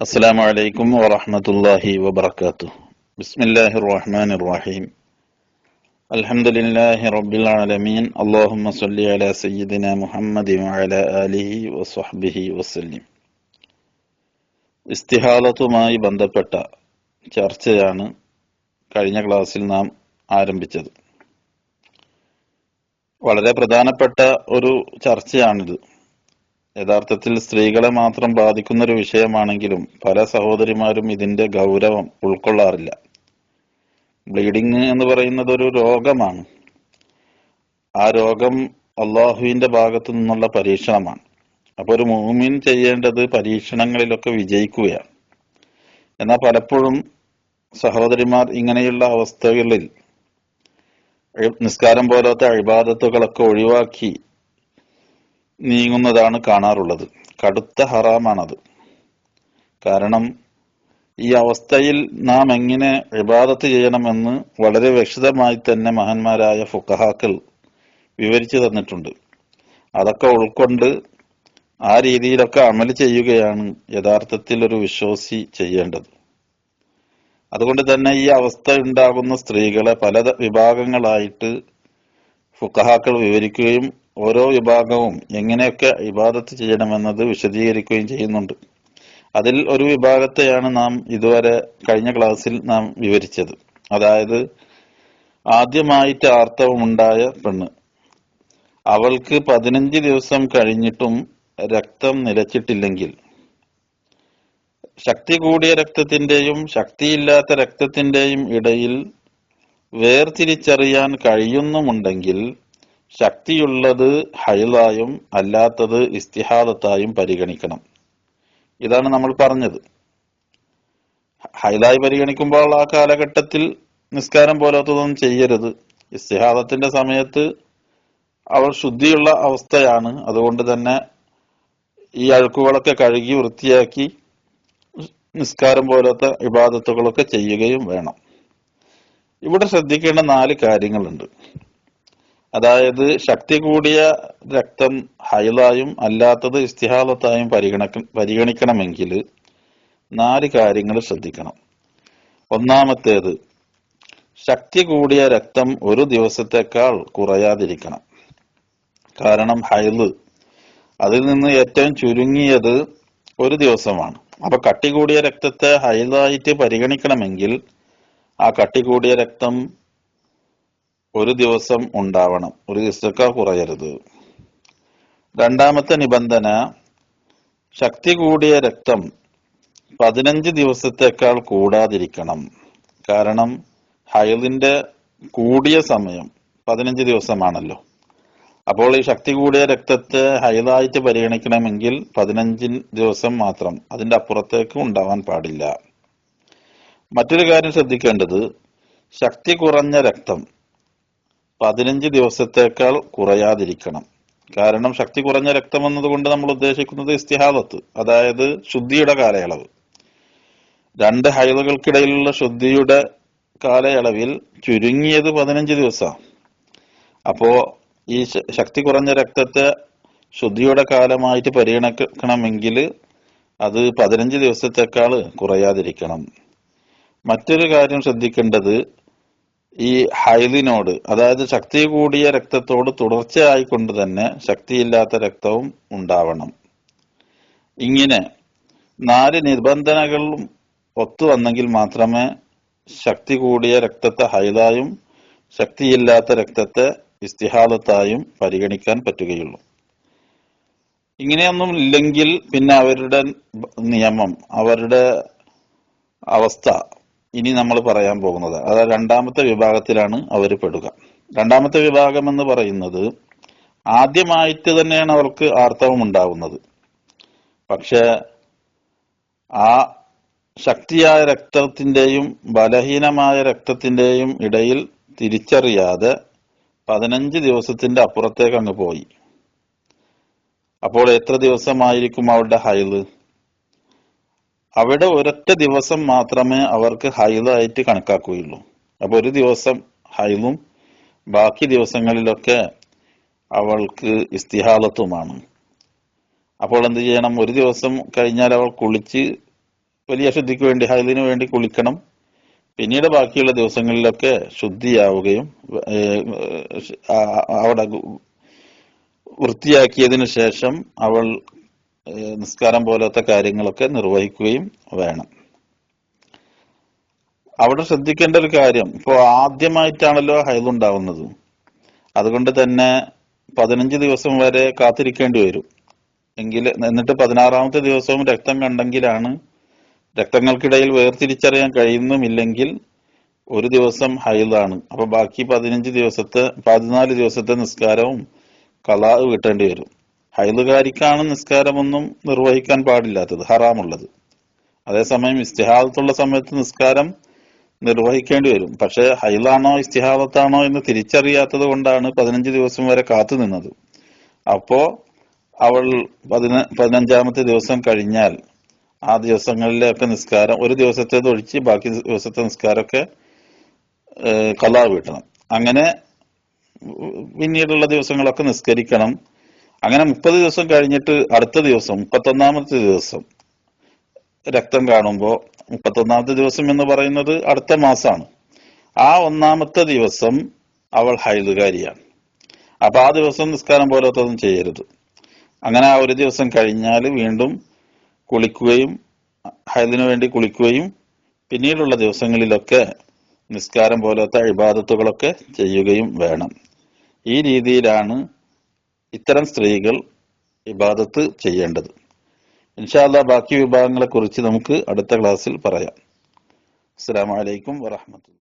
السلام عليكم ورحمة الله وبركاته بسم الله الرحمن الرحيم الحمد لله رب العالمين اللهم صل على سيدنا محمد وعلى آله وصحبه وسلم ഇസ്തിഹാലത്തുമായി ബന്ധപ്പെട്ട ചർച്ചയാണ് കഴിഞ്ഞ ക്ലാസ്സിൽ നാം ആരംഭിച്ചത് വളരെ പ്രധാനപ്പെട്ട ഒരു ചർച്ചയാണിത് യഥാർത്ഥത്തിൽ സ്ത്രീകളെ മാത്രം ബാധിക്കുന്ന ഒരു വിഷയമാണെങ്കിലും പല സഹോദരിമാരും ഇതിന്റെ ഗൗരവം ഉൾക്കൊള്ളാറില്ല. ബ്ലീഡിങ് എന്ന് പറയുന്നത് ഒരു രോഗമാണ്. ആ രോഗം അള്ളാഹുവിന്റെ ഭാഗത്തു നിന്നുള്ള പരീക്ഷണമാണ്. അപ്പൊ ഒരു മൂമിൻ ചെയ്യേണ്ടത് പരീക്ഷണങ്ങളിലൊക്കെ വിജയിക്കുകയാണ്. എന്നാൽ പലപ്പോഴും സഹോദരിമാർ ഇങ്ങനെയുള്ള അവസ്ഥകളിൽ നിസ്കാരം പോലത്തെ അഴിബാദത്തുകളൊക്കെ ഒഴിവാക്കി നീങ്ങുന്നതാണ് കാണാറുള്ളത്. കടുത്ത ഹറാമാണത്. കാരണം ഈ അവസ്ഥയിൽ നാം എങ്ങനെ വിവാദത്ത് ചെയ്യണമെന്ന് വളരെ വ്യക്തമായി തന്നെ മഹാന്മാരായ ഫുക്കഹാക്കൾ വിവരിച്ചു തന്നിട്ടുണ്ട്. അതൊക്കെ ഉൾക്കൊണ്ട് ആ രീതിയിലൊക്കെ അമൽ ചെയ്യുകയാണ് യഥാർത്ഥത്തിൽ ഒരു വിശ്വാസി ചെയ്യേണ്ടത്. അതുകൊണ്ട് തന്നെ ഈ അവസ്ഥ ഉണ്ടാകുന്ന സ്ത്രീകളെ പല വിഭാഗങ്ങളായിട്ട് ഫുക്കഹാക്കൾ വിവരിക്കുകയും ഓരോ വിഭാഗവും എങ്ങനെയൊക്കെ ഇബാദത്ത് ചെയ്യണമെന്നത് വിശദീകരിക്കുകയും ചെയ്യുന്നുണ്ട്. അതിൽ ഒരു വിഭാഗത്തെയാണ് നാം ഇതുവരെ കഴിഞ്ഞ ക്ലാസ്സിൽ നാം വിവരിച്ചത്. അതായത് ആദ്യമായിട്ട് ആർത്തവമുണ്ടായ പെണ്ണ്. അവൾക്ക് പതിനഞ്ച് ദിവസം കഴിഞ്ഞിട്ടും രക്തം നിലച്ചിട്ടില്ലെങ്കിൽ. ശക്തി കൂടിയ രക്തത്തിന്റെയും ശക്തിയില്ലാത്ത രക്തത്തിന്റെയും ഇടയിൽ വേർതിരിച്ചറിയാൻ കഴിയുന്നുമുണ്ടെങ്കിൽ ശക്തിയുള്ളത് ഹൈലായും അല്ലാത്തത് ഇസ്തിഹാദത്തായും പരിഗണിക്കണം. ഇതാണ് നമ്മൾ പറഞ്ഞത്. ഹൈലായി പരിഗണിക്കുമ്പോൾ ആ കാലഘട്ടത്തിൽ നിസ്കാരം പോലാത്തതൊന്നും ചെയ്യരുത്. ഇസ്തിഹാദത്തിന്റെ സമയത്ത് അവൾ ശുദ്ധിയുള്ള അവസ്ഥയാണ്. അതുകൊണ്ട് തന്നെ ഈ അഴുക്കുകളൊക്കെ കഴുകി വൃത്തിയാക്കി നിസ്കാരം പോലത്തെ ഇബാദത്തുകളൊക്കെ ചെയ്യുകയും വേണം. ഇവിടെ ശ്രദ്ധിക്കേണ്ട നാല് കാര്യങ്ങളുണ്ട്. അതായത് ശക്തി കൂടിയ രക്തം ഹൈലായും അല്ലാത്തത് ഇസ്തിഹാലത്തായും പരിഗണക്ക പരിഗണിക്കണമെങ്കിൽ നാല് കാര്യങ്ങൾ ശ്രദ്ധിക്കണം. ഒന്നാമത്തേത് ശക്തി കൂടിയ രക്തം ഒരു ദിവസത്തേക്കാൾ കുറയാതിരിക്കണം. കാരണം ഹൈൽ അതിൽ നിന്ന് ഏറ്റവും ചുരുങ്ങിയത് ഒരു ദിവസമാണ്. അപ്പൊ കട്ടി കൂടിയ രക്തത്തെ ഹൈലായിട്ട് പരിഗണിക്കണമെങ്കിൽ ആ കട്ടി കൂടിയ രക്തം ഒരു ദിവസം ഉണ്ടാവണം. ഒരു ഇസ്തക്ക കുറയരുത്. രണ്ടാമത്തെ നിബന്ധന ശക്തി കൂടിയ രക്തം പതിനഞ്ച് ദിവസത്തേക്കാൾ കൂടാതിരിക്കണം. കാരണം ഹയലിന്റെ കൂടിയ സമയം പതിനഞ്ച് ദിവസമാണല്ലോ. അപ്പോൾ ഈ ശക്തി കൂടിയ രക്തത്തെ ഹൈലായിട്ട് പരിഗണിക്കണമെങ്കിൽ പതിനഞ്ച് ദിവസം മാത്രം. അതിന്റെ അപ്പുറത്തേക്ക് ഉണ്ടാവാൻ പാടില്ല. മറ്റൊരു കാര്യം ശ്രദ്ധിക്കേണ്ടത് ശക്തി കുറഞ്ഞ രക്തം പതിനഞ്ച് ദിവസത്തേക്കാൾ കുറയാതിരിക്കണം. കാരണം ശക്തി കുറഞ്ഞ രക്തം എന്നതുകൊണ്ട് നമ്മൾ ഉദ്ദേശിക്കുന്നത് ഇസ്തിഹാദത്ത് അതായത് ശുദ്ധിയുടെ കാലയളവ്. രണ്ട് ഹൈലുകൾക്കിടയിലുള്ള ശുദ്ധിയുടെ കാലയളവിൽ ചുരുങ്ങിയത് പതിനഞ്ച് ദിവസം. അപ്പോ ഈ ശക്തി കുറഞ്ഞ രക്തത്തെ ശുദ്ധിയുടെ കാലമായിട്ട് പരിഗണിക്കണമെങ്കിൽ അത് പതിനഞ്ച് ദിവസത്തേക്കാൾ കുറയാതിരിക്കണം. മറ്റൊരു കാര്യം ശ്രദ്ധിക്കേണ്ടത് ഈ ഹൈലിനോട് അതായത് ശക്തി കൂടിയ രക്തത്തോട് തുടർച്ചയായി കൊണ്ട് തന്നെ ശക്തിയില്ലാത്ത രക്തവും ഉണ്ടാവണം. ഇങ്ങനെ നാല് നിബന്ധനകളും ഒത്തു വന്നെങ്കിൽ മാത്രമേ ശക്തി കൂടിയ രക്തത്തെ ഹൈലായും ശക്തിയില്ലാത്ത രക്തത്തെ ഇസ്തിഹാലത്തായും പരിഗണിക്കാൻ പറ്റുകയുള്ളൂ. ഇങ്ങനെയൊന്നും ഇല്ലെങ്കിൽ പിന്നെ അവരുടെ നിയമം അവരുടെ അവസ്ഥ ഇനി നമ്മൾ പറയാൻ പോകുന്നത്. അതായത് രണ്ടാമത്തെ വിഭാഗത്തിലാണ് അവർ പെടുക. രണ്ടാമത്തെ വിഭാഗം എന്ന് പറയുന്നത് ആദ്യമായിട്ട് തന്നെയാണ് അവർക്ക് ആർത്തവം ഉണ്ടാവുന്നത്. പക്ഷെ ആ ശക്തിയായ രക്തത്തിന്റെയും ബലഹീനമായ രക്തത്തിന്റെയും ഇടയിൽ തിരിച്ചറിയാതെ പതിനഞ്ച് ദിവസത്തിന്റെ അപ്പുറത്തേക്ക് അങ്ങ് പോയി. അപ്പോൾ എത്ര ദിവസമായിരിക്കും അവരുടെ ഹൈൽ അവിടെ ഒരൊറ്റ ദിവസം മാത്രമേ അവർക്ക് ഹൈലായിട്ട് കണക്കാക്കുകയുള്ളൂ. അപ്പൊ ഒരു ദിവസം ഹൈലും ബാക്കി ദിവസങ്ങളിലൊക്കെ അവൾക്ക് ഇസ്തിഹാലത്തുമാണ്. അപ്പോൾ എന്ത് ചെയ്യണം? ഒരു ദിവസം കഴിഞ്ഞാൽ അവൾ കുളിച്ച് വലിയ ശുദ്ധിക്ക് വേണ്ടി ഹൈദിന് വേണ്ടി കുളിക്കണം. പിന്നീട് ബാക്കിയുള്ള ദിവസങ്ങളിലൊക്കെ ശുദ്ധിയാവുകയും അവിടെ വൃത്തിയാക്കിയതിനു ശേഷം അവൾ നിസ്കാരം പോലത്തെ കാര്യങ്ങളൊക്കെ നിർവഹിക്കുകയും വേണം. അവിടെ ശ്രദ്ധിക്കേണ്ട ഒരു കാര്യം ഇപ്പോ ആദ്യമായിട്ടാണല്ലോ ഹൈലുണ്ടാവുന്നത് അതുകൊണ്ട് തന്നെ പതിനഞ്ച് ദിവസം വരെ കാത്തിരിക്കേണ്ടി വരും. എങ്കിൽ എന്നിട്ട് പതിനാറാമത്തെ ദിവസവും രക്തം കണ്ടെങ്കിലാണ് രക്തങ്ങൾക്കിടയിൽ വേർതിരിച്ചറിയാൻ കഴിയുന്നുമില്ലെങ്കിൽ ഒരു ദിവസം ഹൈലാണ് അപ്പൊ ബാക്കി പതിനഞ്ച് ദിവസത്തെ പതിനാല് ദിവസത്തെ നിസ്കാരവും കലാ വീട്ടേണ്ടി വരും. ഹൈലുകാരിക്കാണ് നിസ്കാരമൊന്നും നിർവഹിക്കാൻ പാടില്ലാത്തത് ഹറാമുള്ളത്. അതേസമയം ഇസ്തിഹാദത്തുള്ള സമയത്ത് നിസ്കാരം നിർവഹിക്കേണ്ടി വരും. പക്ഷെ ഹൈലാണോ ഇസ്തിഹാദത്താണോ എന്ന് തിരിച്ചറിയാത്തത് കൊണ്ടാണ് പതിനഞ്ച് ദിവസം വരെ കാത്തു നിന്നത്. അപ്പോ അവൾ പതിന പതിനഞ്ചാമത്തെ ദിവസം കഴിഞ്ഞാൽ ആ ദിവസങ്ങളിലൊക്കെ നിസ്കാരം ഒരു ദിവസത്തേത് ഒഴിച്ച് ബാക്കി ദിവസത്തെ നിസ്കാരമൊക്കെ കലാവ് കലാ വീട്ടണം. അങ്ങനെ പിന്നീടുള്ള ദിവസങ്ങളൊക്കെ നിസ്കരിക്കണം. അങ്ങനെ മുപ്പത് ദിവസം കഴിഞ്ഞിട്ട് അടുത്ത ദിവസം മുപ്പത്തൊന്നാമത്തെ ദിവസം രക്തം കാണുമ്പോൾ മുപ്പത്തൊന്നാമത്തെ ദിവസം എന്ന് പറയുന്നത് അടുത്ത മാസമാണ് ആ ഒന്നാമത്തെ ദിവസം അവൾ ഹൈദുകാരിയാണ്. അപ്പൊ ആ ദിവസം നിസ്കാരം പോലത്തൊന്നും ചെയ്യരുത്. അങ്ങനെ ആ ഒരു ദിവസം കഴിഞ്ഞാൽ വീണ്ടും കുളിക്കുകയും ഹൈദിനു വേണ്ടി കുളിക്കുകയും പിന്നീടുള്ള ദിവസങ്ങളിലൊക്കെ നിസ്കാരം പോലത്തെ ഇബാദത്തുകളൊക്കെ ചെയ്യുകയും വേണം. ഈ രീതിയിലാണ് ഇത്തരം സ്ത്രീകൾ ഇബാദത്ത് ചെയ്യേണ്ടത്. ഇൻഷാല്ല ബാക്കി വിഭാഗങ്ങളെ കുറിച്ച് നമുക്ക് അടുത്ത ക്ലാസ്സിൽ പറയാം. അസ്സാം അലൈക്കും വറഹ്മത്തുള്ളാഹി